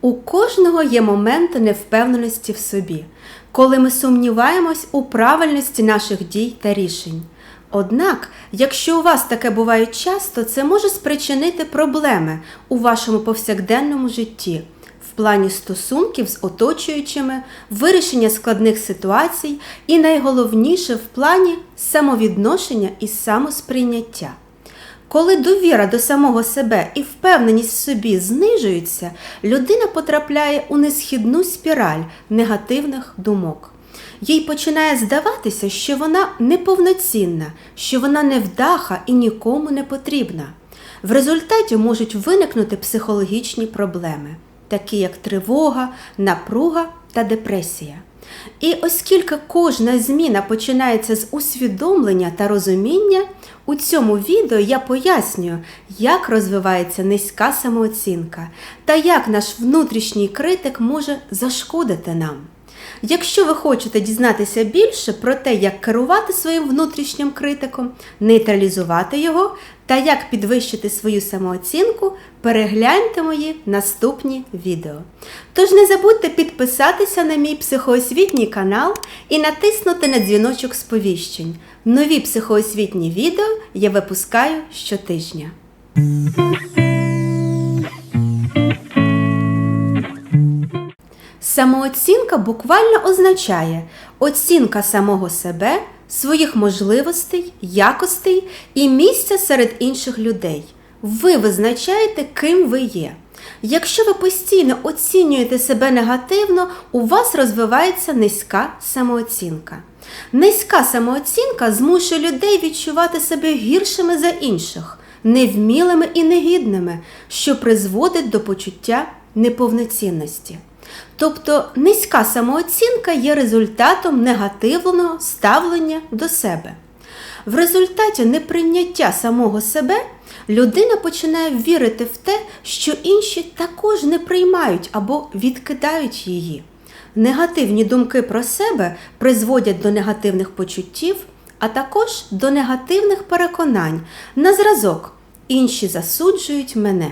У кожного є моменти невпевненості в собі, коли ми сумніваємось у правильності наших дій та рішень. Однак, якщо у вас таке буває часто, це може спричинити проблеми у вашому повсякденному житті в плані стосунків з оточуючими, вирішення складних ситуацій і найголовніше в плані самовідношення і самосприйняття. Коли довіра до самого себе і впевненість в собі знижуються, людина потрапляє у несхідну спіраль негативних думок. Їй починає здаватися, що вона неповноцінна, що вона невдаха і нікому не потрібна. В результаті можуть виникнути психологічні проблеми, такі як тривога, напруга та депресія. І оскільки кожна зміна починається з усвідомлення та розуміння, у цьому відео я пояснюю, як розвивається низька самооцінка та як наш внутрішній критик може зашкодити нам. Якщо ви хочете дізнатися більше про те, як керувати своїм внутрішнім критиком, нейтралізувати його та як підвищити свою самооцінку, перегляньте мої наступні відео. Тож не забудьте підписатися на мій психоосвітній канал і натиснути на дзвіночок сповіщень. Нові психоосвітні відео я випускаю щотижня. Самооцінка буквально означає оцінка самого себе, своїх можливостей, якостей і місця серед інших людей. Ви визначаєте, ким ви є. Якщо ви постійно оцінюєте себе негативно, у вас розвивається низька самооцінка. Низька самооцінка змушує людей відчувати себе гіршими за інших, невмілими і негідними, що призводить до почуття неповноцінності. Тобто низька самооцінка є результатом негативного ставлення до себе. В результаті неприйняття самого себе людина починає вірити в те, що інші також не приймають або відкидають її. Негативні думки про себе призводять до негативних почуттів, а також до негативних переконань на зразок інші засуджують мене.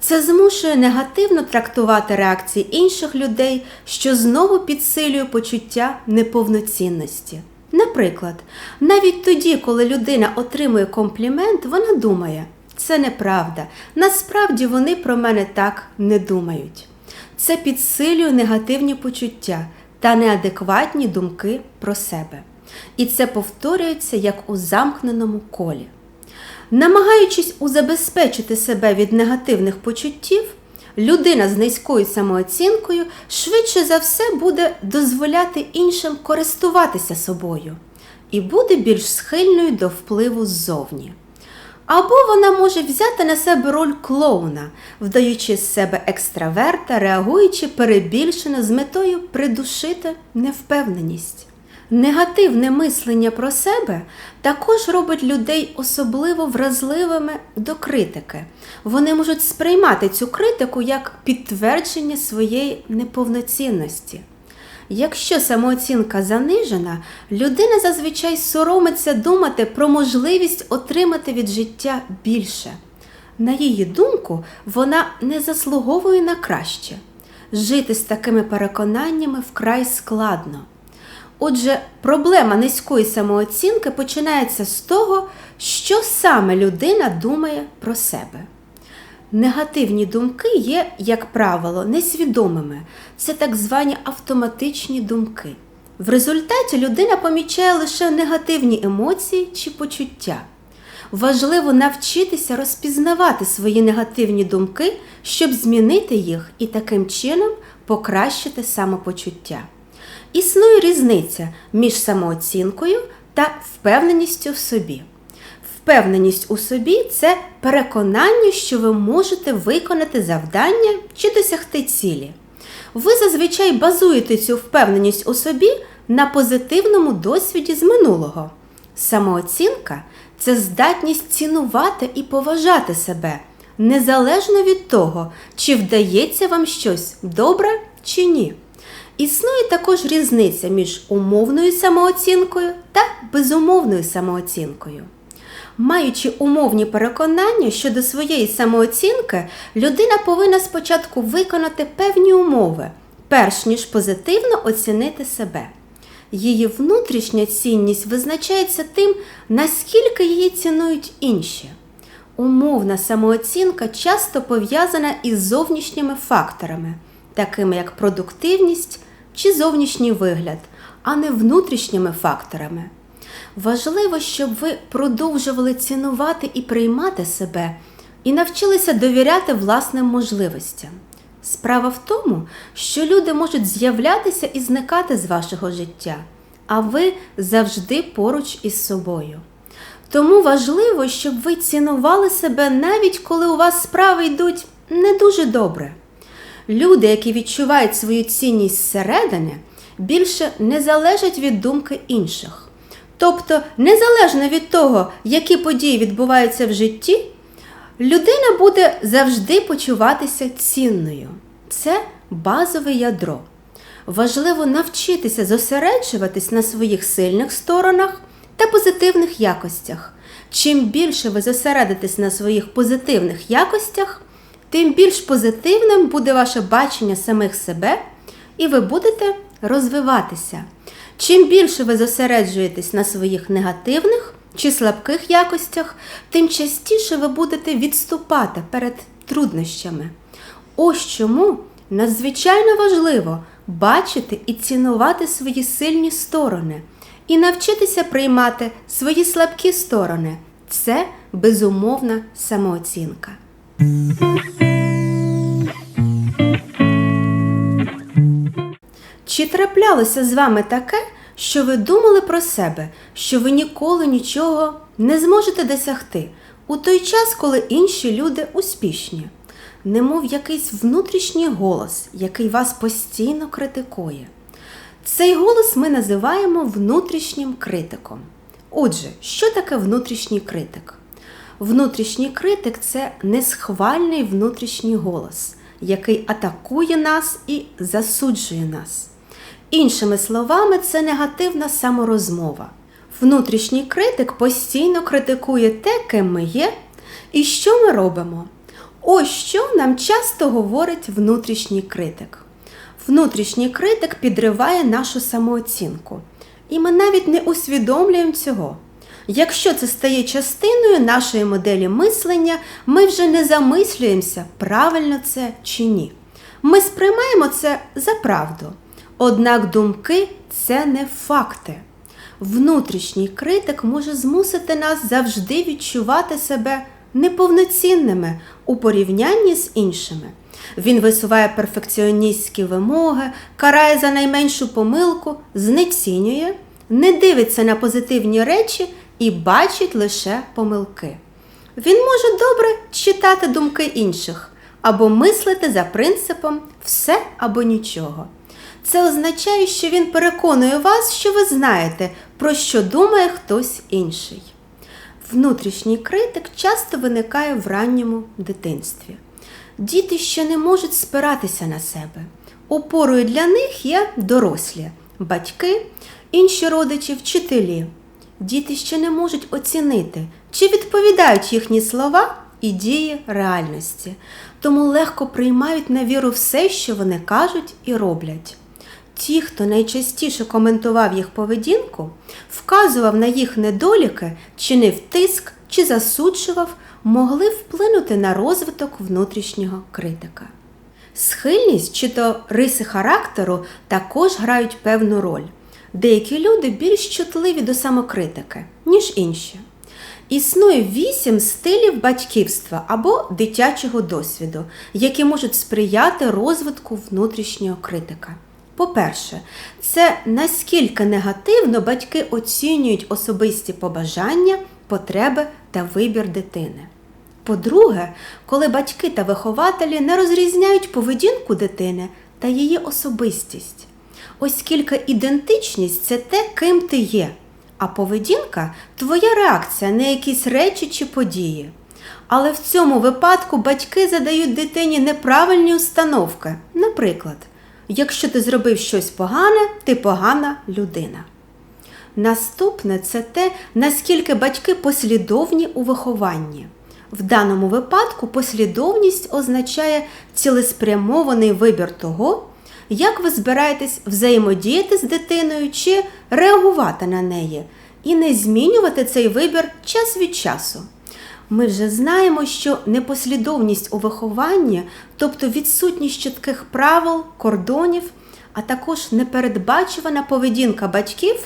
Це змушує негативно трактувати реакції інших людей, що знову підсилює почуття неповноцінності. Наприклад, навіть тоді, коли людина отримує комплімент, вона думає, це неправда, насправді вони про мене так не думають. Це підсилює негативні почуття та неадекватні думки про себе. І це повторюється як у замкненому колі. Намагаючись узабезпечити себе від негативних почуттів, людина з низькою самооцінкою швидше за все буде дозволяти іншим користуватися собою і буде більш схильною до впливу ззовні. Або вона може взяти на себе роль клоуна, вдаючи з себе екстраверта, реагуючи перебільшено з метою придушити невпевненість. Негативне мислення про себе також робить людей особливо вразливими до критики. Вони можуть сприймати цю критику як підтвердження своєї неповноцінності. Якщо самооцінка занижена, людина зазвичай соромиться думати про можливість отримати від життя більше. На її думку, вона не заслуговує на краще. Жити з такими переконаннями вкрай складно. Отже, проблема низької самооцінки починається з того, що саме людина думає про себе. Негативні думки є, як правило, несвідомими. Це так звані автоматичні думки. В результаті людина помічає лише негативні емоції чи почуття. Важливо навчитися розпізнавати свої негативні думки, щоб змінити їх і таким чином покращити самопочуття. Існує різниця між самооцінкою та впевненістю в собі. Впевненість у собі це переконання, що ви можете виконати завдання чи досягти цілі. Ви зазвичай базуєте цю впевненість у собі на позитивному досвіді з минулого. Самооцінка це здатність цінувати і поважати себе, незалежно від того, чи вдається вам щось добре чи ні. Існує також різниця між умовною самооцінкою та безумовною самооцінкою. Маючи умовні переконання щодо своєї самооцінки, людина повинна спочатку виконати певні умови, перш ніж позитивно оцінити себе. Її внутрішня цінність визначається тим, наскільки її цінують інші. Умовна самооцінка часто пов'язана із зовнішніми факторами, такими як продуктивність чи зовнішній вигляд, а не внутрішніми факторами. Важливо, щоб ви продовжували цінувати і приймати себе і навчилися довіряти власним можливостям. Справа в тому, що люди можуть з'являтися і зникати з вашого життя, а ви завжди поруч із собою. Тому важливо, щоб ви цінували себе навіть коли у вас справи йдуть не дуже добре. Люди, які відчувають свою цінність зсередини, більше не залежать від думки інших. Тобто, незалежно від того, які події відбуваються в житті, людина буде завжди почуватися цінною. Це базове ядро. Важливо навчитися зосереджуватись на своїх сильних сторонах та позитивних якостях. Чим більше ви зосередитесь на своїх позитивних якостях, тим більш позитивним буде ваше бачення самих себе, і ви будете розвиватися. Чим більше ви зосереджуєтесь на своїх негативних чи слабких якостях, тим частіше ви будете відступати перед труднощами. Ось чому надзвичайно важливо бачити і цінувати свої сильні сторони і навчитися приймати свої слабкі сторони. Це безумовна самооцінка. Чи траплялося з вами таке, що ви думали про себе, що ви ніколи нічого не зможете досягти у той час, коли інші люди успішні? Немов якийсь внутрішній голос, який вас постійно критикує. Цей голос ми називаємо внутрішнім критиком. Отже, що таке внутрішній критик? Внутрішній критик це несхвальний внутрішній голос, який атакує нас і засуджує нас. Іншими словами, це негативна саморозмова. Внутрішній критик постійно критикує те, ким ми є, і що ми робимо. Ось що нам часто говорить внутрішній критик. Внутрішній критик підриває нашу самооцінку, і ми навіть не усвідомлюємо цього. Якщо це стає частиною нашої моделі мислення, ми вже не замислюємося, правильно це чи ні. Ми сприймаємо це за правду. Однак думки це не факти. Внутрішній критик може змусити нас завжди відчувати себе неповноцінними у порівнянні з іншими. Він висуває перфекціоністські вимоги, карає за найменшу помилку, знецінює, не дивиться на позитивні речі і бачить лише помилки. Він може добре читати думки інших або мислити за принципом все або нічого. Це означає, що він переконує вас, що ви знаєте, про що думає хтось інший. Внутрішній критик часто виникає в ранньому дитинстві. Діти ще не можуть спиратися на себе. Опорою для них є дорослі, батьки, інші родичі, вчителі. Діти ще не можуть оцінити, чи відповідають їхні слова і дії реальності, тому легко приймають на віру все, що вони кажуть і роблять. Ті, хто найчастіше коментував їх поведінку, вказував на їх недоліки, чинив тиск чи засуджував, могли вплинути на розвиток внутрішнього критика. Схильність чи то риси характеру також грають певну роль. Деякі люди більш чутливі до самокритики, ніж інші. Існує вісім стилів батьківства або дитячого досвіду, які можуть сприяти розвитку внутрішнього критика. По-перше, це наскільки негативно батьки оцінюють особисті побажання, потреби та вибір дитини. По-друге, коли батьки та вихователі не розрізняють поведінку дитини та її особистість, оскільки ідентичність це те, ким ти є, а поведінка твоя реакція на якісь речі чи події. Але в цьому випадку батьки задають дитині неправильні установки. Наприклад, якщо ти зробив щось погане, ти погана людина. Наступне це те, наскільки батьки послідовні у вихованні. В даному випадку послідовність означає цілеспрямований вибір того, як ви збираєтесь взаємодіяти з дитиною чи реагувати на неї, і не змінювати цей вибір час від часу. Ми вже знаємо, що непослідовність у вихованні, тобто відсутність чітких правил, кордонів, а також непередбачувана поведінка батьків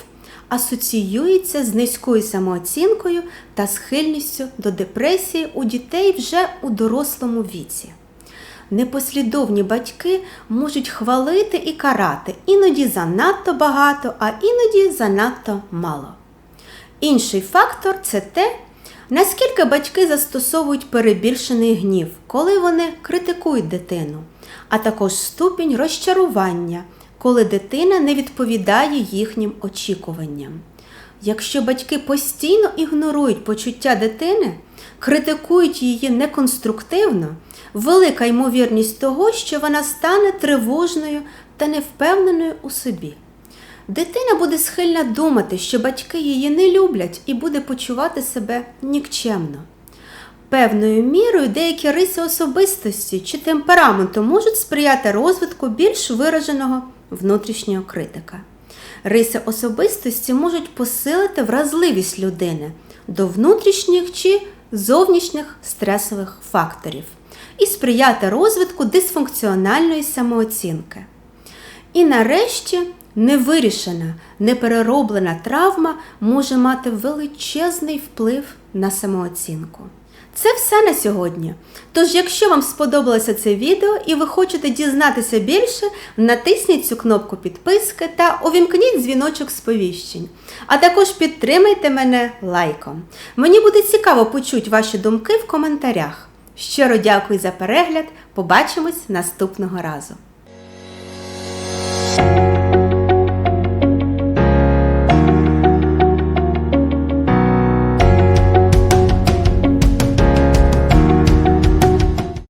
асоціюється з низькою самооцінкою та схильністю до депресії у дітей вже у дорослому віці. Непослідовні батьки можуть хвалити і карати іноді занадто багато, а іноді занадто мало. Інший фактор це те, наскільки батьки застосовують перебільшений гнів, коли вони критикують дитину, а також ступінь розчарування, коли дитина не відповідає їхнім очікуванням. Якщо батьки постійно ігнорують почуття дитини, критикують її неконструктивно, велика ймовірність того, що вона стане тривожною та невпевненою у собі. Дитина буде схильна думати, що батьки її не люблять і буде почувати себе нікчемно. Певною мірою деякі риси особистості чи темпераменту можуть сприяти розвитку більш вираженого внутрішнього критика. Риси особистості можуть посилити вразливість людини до внутрішніх чи зовнішніх стресових факторів і сприяти розвитку дисфункціональної самооцінки. І нарешті невирішена, неперероблена травма може мати величезний вплив на самооцінку. Це все на сьогодні. Тож, якщо вам сподобалося це відео і ви хочете дізнатися більше, натисніть цю кнопку підписки та увімкніть дзвіночок сповіщень. А також підтримайте мене лайком. Мені буде цікаво почути ваші думки в коментарях. Щиро дякую за перегляд. Побачимось наступного разу!